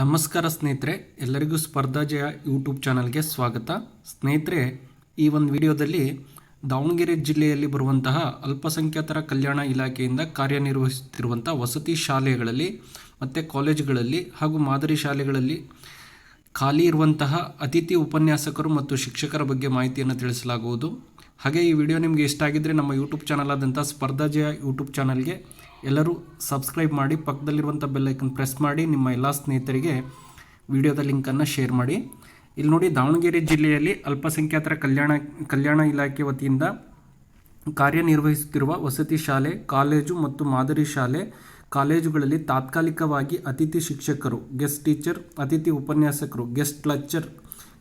ನಮಸ್ಕಾರ ಸ್ನೇಹಿತರೆ, ಎಲ್ಲರಿಗೂ ಸ್ಪರ್ಧಾ ಜಯ ಯೂಟ್ಯೂಬ್ ಚಾನಲ್ಗೆ ಸ್ವಾಗತ. ಸ್ನೇಹಿತರೆ, ಈ ಒಂದು ವಿಡಿಯೋದಲ್ಲಿ ದಾವಣಗೆರೆ ಜಿಲ್ಲೆಯಲ್ಲಿ ಬರುವಂತಹ ಅಲ್ಪಸಂಖ್ಯಾತರ ಕಲ್ಯಾಣ ಇಲಾಖೆಯಿಂದ ಕಾರ್ಯನಿರ್ವಹಿಸುತ್ತಿರುವಂಥ ವಸತಿ ಶಾಲೆಗಳಲ್ಲಿ ಮತ್ತು ಕಾಲೇಜುಗಳಲ್ಲಿ ಹಾಗೂ ಮಾದರಿ ಶಾಲೆಗಳಲ್ಲಿ ಖಾಲಿ ಇರುವಂತಹ ಅತಿಥಿ ಉಪನ್ಯಾಸಕರು ಮತ್ತು ಶಿಕ್ಷಕರ ಬಗ್ಗೆ ಮಾಹಿತಿಯನ್ನು ತಿಳಿಸಲಾಗುವುದು. ಹಾಗೆ ಈ ವಿಡಿಯೋ ನಿಮಗೆ ಇಷ್ಟ ಆಗಿದ್ದರೆ ನಮ್ಮ ಯೂಟ್ಯೂಬ್ ಚಾನಲ್ ಆದಂಥ ಸ್ಪರ್ಧಾ ಜಯ ಯೂಟ್ಯೂಬ್ ಚಾನಲ್ಗೆ ಎಲ್ಲರೂ ಸಬ್ಸ್ಕ್ರೈಬ್ ಮಾಡಿ, ಪಕ್ಕದಲ್ಲಿರುವಂಥ ಬೆಲ್ಲೈಕನ್ ಪ್ರೆಸ್ ಮಾಡಿ, ನಿಮ್ಮ ಎಲ್ಲ ಸ್ನೇಹಿತರಿಗೆ ವಿಡಿಯೋದ ಲಿಂಕನ್ನು ಶೇರ್ ಮಾಡಿ. ಇಲ್ಲಿ ನೋಡಿ, ದಾವಣಗೆರೆ ಜಿಲ್ಲೆಯಲ್ಲಿ ಅಲ್ಪಸಂಖ್ಯಾತರ ಕಲ್ಯಾಣ ಕಲ್ಯಾಣ ಇಲಾಖೆ ವತಿಯಿಂದ ಕಾರ್ಯನಿರ್ವಹಿಸುತ್ತಿರುವ ವಸತಿ ಶಾಲೆ, ಕಾಲೇಜು ಮತ್ತು ಮಾದರಿ ಶಾಲೆ ಕಾಲೇಜುಗಳಲ್ಲಿ ತಾತ್ಕಾಲಿಕವಾಗಿ ಅತಿಥಿ ಶಿಕ್ಷಕರು ಗೆಸ್ಟ್ ಟೀಚರ್ ಅತಿಥಿ ಉಪನ್ಯಾಸಕರು ಗೆಸ್ಟ್ ಲೆಕ್ಚರ್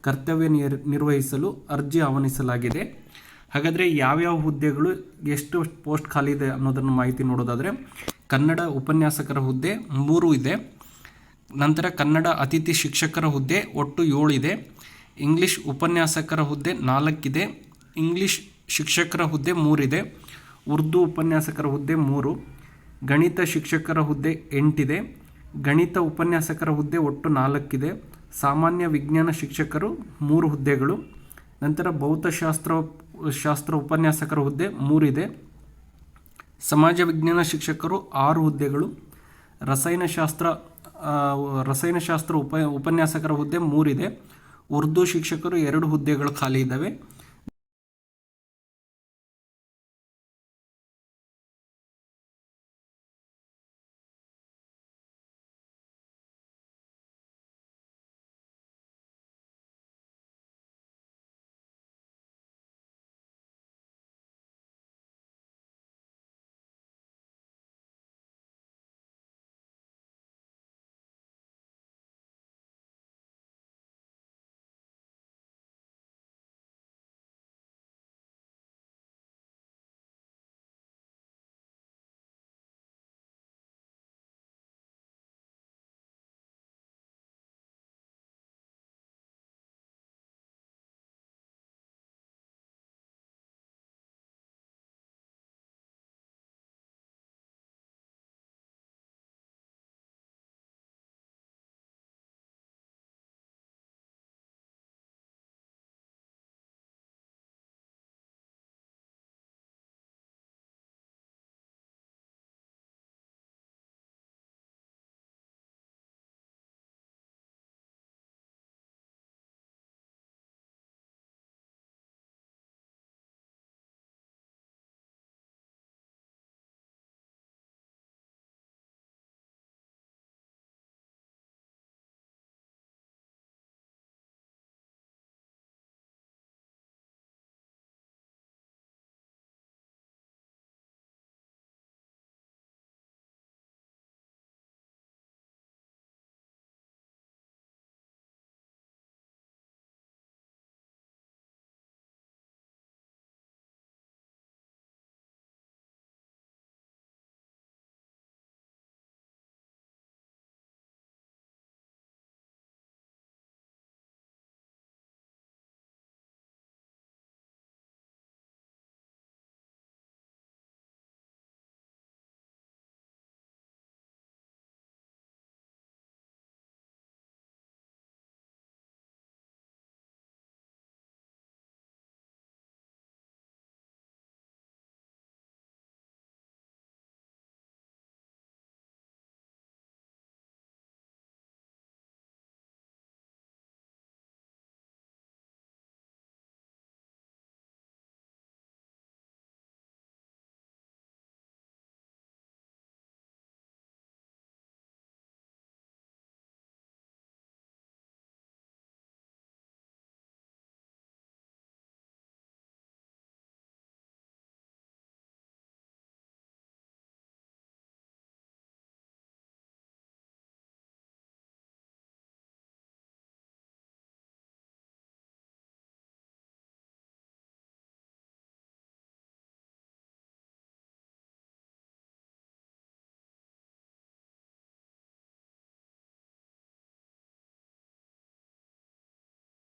ಕರ್ತವ್ಯ ನಿರ್ ನಿರ್ವಹಿಸಲು ಅರ್ಜಿ ಆಹ್ವಾನಿಸಲಾಗಿದೆ. ಹಾಗಾದರೆ ಯಾವ್ಯಾವ ಹುದ್ದೆಗಳು ಎಷ್ಟು ಪೋಸ್ಟ್ ಖಾಲಿ ಇದೆ ಅನ್ನೋದನ್ನು ಮಾಹಿತಿ ನೋಡೋದಾದರೆ ಕನ್ನಡ ಉಪನ್ಯಾಸಕರ ಹುದ್ದೆ ಮೂರು ಇದೆ. ನಂತರ ಕನ್ನಡ ಅತಿಥಿ ಶಿಕ್ಷಕರ ಹುದ್ದೆ ಒಟ್ಟು ಏಳಿದೆ ಇಂಗ್ಲಿಷ್ ಉಪನ್ಯಾಸಕರ ಹುದ್ದೆ ನಾಲ್ಕಿದೆ. ಇಂಗ್ಲೀಷ್ ಶಿಕ್ಷಕರ ಹುದ್ದೆ ಮೂರಿದೆ. ಉರ್ದು ಉಪನ್ಯಾಸಕರ ಹುದ್ದೆ ಮೂರು. ಗಣಿತ ಶಿಕ್ಷಕರ ಹುದ್ದೆ ಎಂಟಿದೆ. ಗಣಿತ ಉಪನ್ಯಾಸಕರ ಹುದ್ದೆ ಒಟ್ಟು ನಾಲ್ಕಿದೆ. ಸಾಮಾನ್ಯ ವಿಜ್ಞಾನ ಶಿಕ್ಷಕರು ಮೂರು ಹುದ್ದೆಗಳು. ನಂತರ ಭೌತಶಾಸ್ತ್ರ ಶಾಸ್ತ್ರ ಉಪನ್ಯಾಸಕರ ಹುದ್ದೆ ಮೂರಿದೆ. ಸಮಾಜ ವಿಜ್ಞಾನ ಶಿಕ್ಷಕರು ಆರು ಹುದ್ದೆಗಳು. ರಸಾಯನಶಾಸ್ತ್ರ ರಸಾಯನಶಾಸ್ತ್ರ ಉಪ, ಉಪನ್ಯಾಸಕರ ಹುದ್ದೆ ಮೂರಿದೆ. ಉರ್ದು ಶಿಕ್ಷಕರು ಎರಡು ಹುದ್ದೆಗಳು ಖಾಲಿ ಇದ್ದಾವೆ.